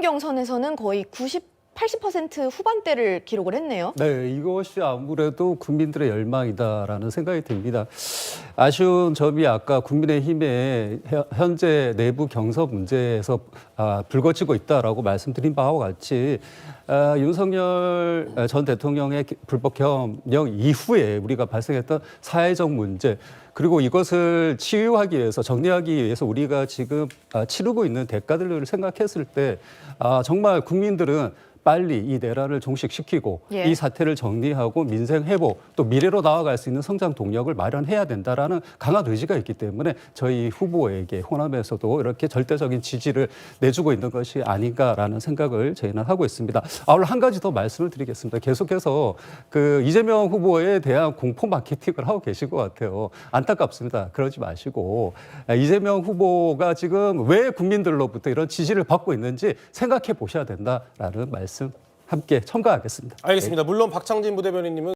경선에서는 거의 90, 80% 후반대를 기록을 했네요. 네, 이것이 아무래도 국민들의 열망이다라는 생각이 듭니다. 아쉬운 점이 아까 국민의힘의 현- 현재 내부 경서 문제에서 아, 불거지고 있다라고 말씀드린 바와 같이 아, 윤석열 전 대통령의 기- 불법 겸령 이후에 우리가 발생했던 사회적 문제 그리고 이것을 치유하기 위해서 정리하기 위해서 우리가 지금 아, 치르고 있는 대가들을 생각했을 때 아, 정말 국민들은 빨리 이 내란을 종식시키고 예. 이 사태를 정리하고 민생 회복 또 미래로 나아갈 수 있는 성장 동력을 마련해야 된다라는 강한 의지가 있기 때문에 저희 후보에게 호남에서도 이렇게 절대적인 지지를 내주고 있는 것이 아닌가라는 생각을 저희는 하고 있습니다. 아울러 한 가지 더 말씀을 드리겠습니다. 계속해서 그 이재명 후보에 대한 공포 마케팅을 하고 계실 것 같아요. 안타깝습니다. 그러지 마시고 이재명 후보가 지금 왜 국민들로부터 이런 지지를 받고 있는지 생각해 보셔야 된다라는 말씀 함께 첨가하겠습니다. 알겠습니다. 물론 박창진 부대변인님은